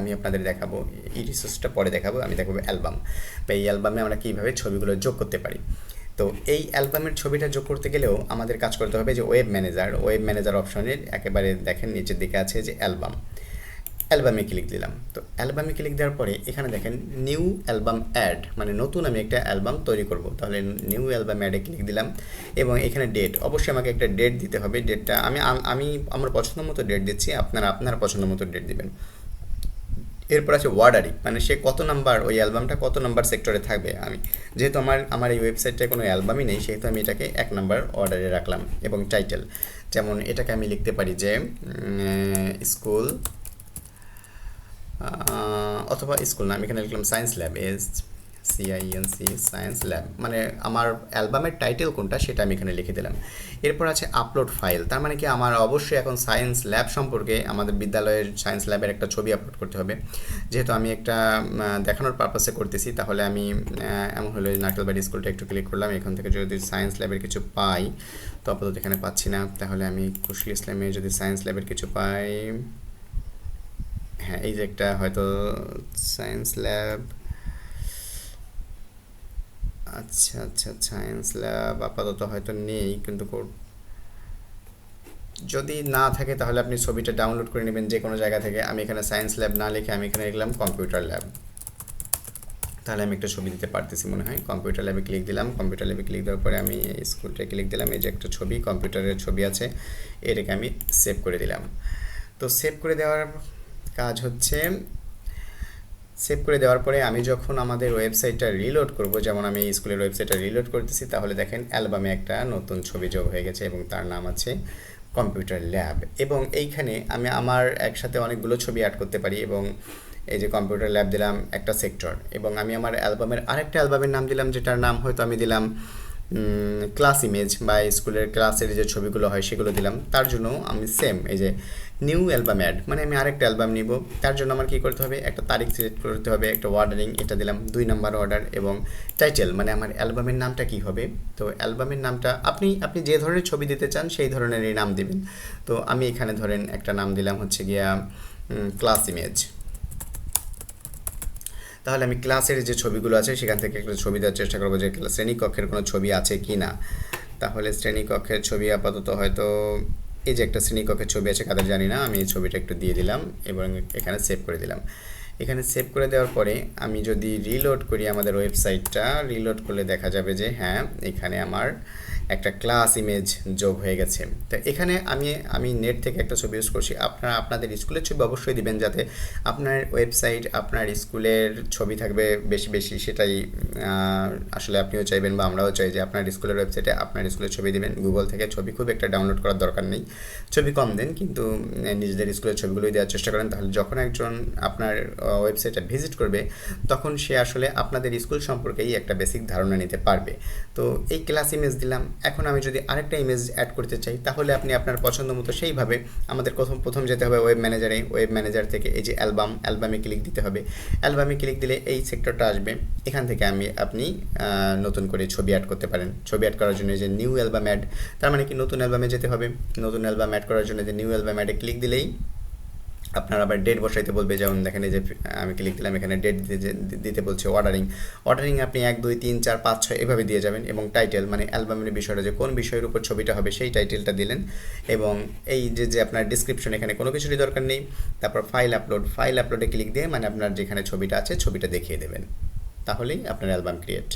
আমি আপনাদের দেখাবো, এই রিসোর্সটা পরে দেখাবো, আমি দেখাবো অ্যালবাম বা এই অ্যালবামে আমরা কীভাবে ছবিগুলো যোগ করতে পারি? তো এই অ্যালবামের ছবিটা যোগ করতে গেলেও আমাদের কাজ করতে হবে যে ওয়েব ম্যানেজার ওয়েব ম্যানেজার অপশনের একেবারে দেখেন নিচের দিকে আছে যে অ্যালবাম অ্যালবামে ক্লিক দিলাম। তো অ্যালবামে ক্লিক দেওয়ার পরে এখানে দেখেন নিউ অ্যালবাম অ্যাড মানে নতুন আমি একটা অ্যালবাম তৈরি করব। তাহলে নিউ অ্যালবাম অ্যাডে ক্লিক দিলাম এবং এখানে ডেট অবশ্যই আমাকে একটা ডেট দিতে হবে। ডেটটা আমি আমি, আমার পছন্দ মতো ডেট দিচ্ছি, আপনারা আপনার পছন্দ মতো ডেট দিবেন। এরপর আছে ওয়ার্ডারি মানে সে কত নাম্বার, ওই অ্যালবামটা কত নাম্বার সেক্টরে থাকবে? আমি, যেহেতু আমার আমার এই ওয়েবসাইটটায় কোনো অ্যালবামই নেই, সেহেতু আমি এটাকে এক নাম্বার অর্ডারে রাখলাম এবং টাইটেল যেমন এটাকে আমি লিখতে পারি যে স্কুল অথবা স্কুল না, আমি এখানে লিখলাম science lab S সিআইএনসি science lab মানে আমার অ্যালবামের টাইটেল কোনটা সেটা আমি এখানে লিখে দিলাম। এরপর আছে আপলোড ফাইল তার মানে কি আমার অবশ্যই এখন সায়েন্স ল্যাব সম্পর্কে আমাদের বিদ্যালয়ের সায়েন্স ল্যাবের একটা ছবি আপলোড করতে হবে। যেহেতু আমি একটা দেখানোর পারপাসে করতেছি, তাহলে আমি এমন হলো নারকেলবাড়ি স্কুলটা একটু ক্লিক করলাম, এখান থেকে যদি সায়েন্স ল্যাবের কিছু পাই, তো আপাতত এখানে পাচ্ছি না, তাহলে আমি কুশল ইসলামে যদি সায়েন্স ল্যাবের কিছু পাই হ্যাঁ এই যে একটা হয়তো সায়েন্স ল্যাব আচ্ছা আচ্ছা সায়েন্স ল্যাব আপাতত হয়তো নেই, কিন্তু যদি না থাকে তাহলে আপনি ছবিটা ডাউনলোড করে নেবেন যে কোনো জায়গা থেকে। আমি এখানে সায়েন্স ল্যাব না লিখে আমি এখানে লিখলাম কম্পিউটার ল্যাব তাহলে আমি একটা ছবি দিতে পারতেছি মনে হয়। কম্পিউটার ল্যাবে ক্লিক দিলাম। কম্পিউটার ল্যাবে ক্লিক দেওয়ার পরে আমি স্কুলটা ক্লিক দিলাম। এই যে একটা ছবি কম্পিউটারের ছবি আছে। এটাকে আমি সেভ করে দিলাম। তো সেভ করে দেওয়ার কাজ হচ্ছে সেভ করে দেওয়ার পরে আমি যখন আমাদের ওয়েবসাইটটা রিলোড করব, যেমন আমি স্কুলের ওয়েবসাইটটা রিলোড করতেছি, তাহলে দেখেন অ্যালবামে একটা নতুন ছবি যোগ হয়ে গেছে এবং তার নাম আছে কম্পিউটার ল্যাব এবং এইখানে আমি আমার একসাথে অনেকগুলো ছবি অ্যাড করতে পারি এবং এই যে কম্পিউটার ল্যাব দিলাম একটা সেক্টর এবং আমি আমার অ্যালবামের আরেকটা অ্যালবামের নাম দিলাম, যেটার নাম হয়তো আমি দিলাম ক্লাস ইমেজ বা স্কুলের ক্লাসের যে ছবিগুলো হয় সেগুলো দিলাম। তার জন্য আমি সেম এই যে নিউ অ্যালবাম অ্যাড মানে আমি আরেকটা অ্যালবাম নিব। তার জন্য আমার কী করতে হবে? একটা তারিখ সিলেক্ট করতে হবে, একটা অর্ডারিং এটা দিলাম, দুই নাম্বার অর্ডার এবং টাইটেল মানে আমার অ্যালবামের নামটা কি হবে? তো অ্যালবামের নামটা, আপনি আপনি যে ধরনের ছবি দিতে চান সেই ধরনেরই নাম দিবেন। তো আমি এখানে ধরেন একটা নাম দিলাম হচ্ছে গিয়া ক্লাস ইমেজ তাহলে আমি ক্লাসের যে ছবিগুলো আছে, সেখান থেকে একটা ছবি দেওয়ার চেষ্টা করব যে শ্রেণীকক্ষের কোনো ছবি আছে কি না। তাহলে শ্রেণীকক্ষের ছবি আপাতত হয়তো, এই যে একটা শ্রেণীকক্ষের ছবি আছে, কাদের জানি না, আমি এই ছবিটা একটু দিয়ে দিলাম এবং এখানে সেভ করে দিলাম। এখানে সেভ করে দেওয়ার পরে আমি যদি রিলোড করি আমাদের ওয়েবসাইটটা রিলোড করলে দেখা যাবে যে হ্যাঁ এখানে আমার একটা ক্লাস ইমেজ যোগ হয়ে গেছে। তো এখানে আমি আমি নেট থেকে একটা ছবি ইউজ করছি। আপনারা আপনাদের স্কুলের ছবি অবশ্যই দিবেন যাতে আপনার ওয়েবসাইট আপনার স্কুলের ছবি থাকবে বেশি বেশি। সেটাই আসলে আপনিও চাইবেন বা আমরাও চাই যে আপনার স্কুলের ওয়েবসাইটে আপনার স্কুলের ছবি দিবেন। গুগল থেকে ছবি খুব একটা ডাউনলোড করার দরকার নেই। ছবি কম দেন, কিন্তু নিজেদের স্কুলের ছবিগুলোই দেওয়ার চেষ্টা করেন। তাহলে যখন একজন আপনার ওয়েবসাইটে ভিজিট করবে, তখন সে আসলে আপনাদের স্কুল সম্পর্কেই একটা বেসিক ধারণা নিতে পারবে। তো এই ক্লাস ইমেজ দিলাম। এখন আমি যদি আরেকটা ইমেজ অ্যাড করতে চাই, তাহলে আপনি আপনার পছন্দ মতো সেইভাবে আমাদের প্রথম প্রথম যেতে হবে ওয়েব ম্যানেজারে ওয়েব ম্যানেজার থেকে এই যে অ্যালবাম অ্যালবামে ক্লিক দিতে হবে। অ্যালবামে ক্লিক দিলে এই সেক্টরটা আসবে। এখান থেকে আমি আপনি নতুন করে ছবি অ্যাড করতে পারেন। ছবি অ্যাড করার জন্য যে নিউ অ্যালবাম অ্যাড তার মানে কি নতুন অ্যালবামে যেতে হবে। নতুন অ্যালবাম অ্যাড করার জন্য যে নিউ অ্যালবাম অ্যাডে ক্লিক দিলেই আপনার আবার ডেট বসাইতে বলবে, যেমন দেখেন এই যে, আমি ক্লিক দিলাম এখানে ডেট দিতে বলছে অর্ডারিং অর্ডারিং আপনি এক, দুই, তিন, চার, পাঁচ, ছয় এভাবে দিয়ে যাবেন এবং টাইটেল মানে অ্যালবামের বিষয়টা যে কোন বিষয়ের উপর ছবিটা হবে সেই টাইটেলটা দিলেন এবং এই যে যে আপনার ডিসক্রিপশন এখানে কোনো কিছুরই দরকার নেই। তারপর ফাইল আপলোড ফাইল আপলোডে ক্লিক দিয়ে মানে আপনার যেখানে ছবিটা আছে, ছবিটা দেখিয়ে দেবেন। তাহলেই আপনার অ্যালবাম ক্রিয়েট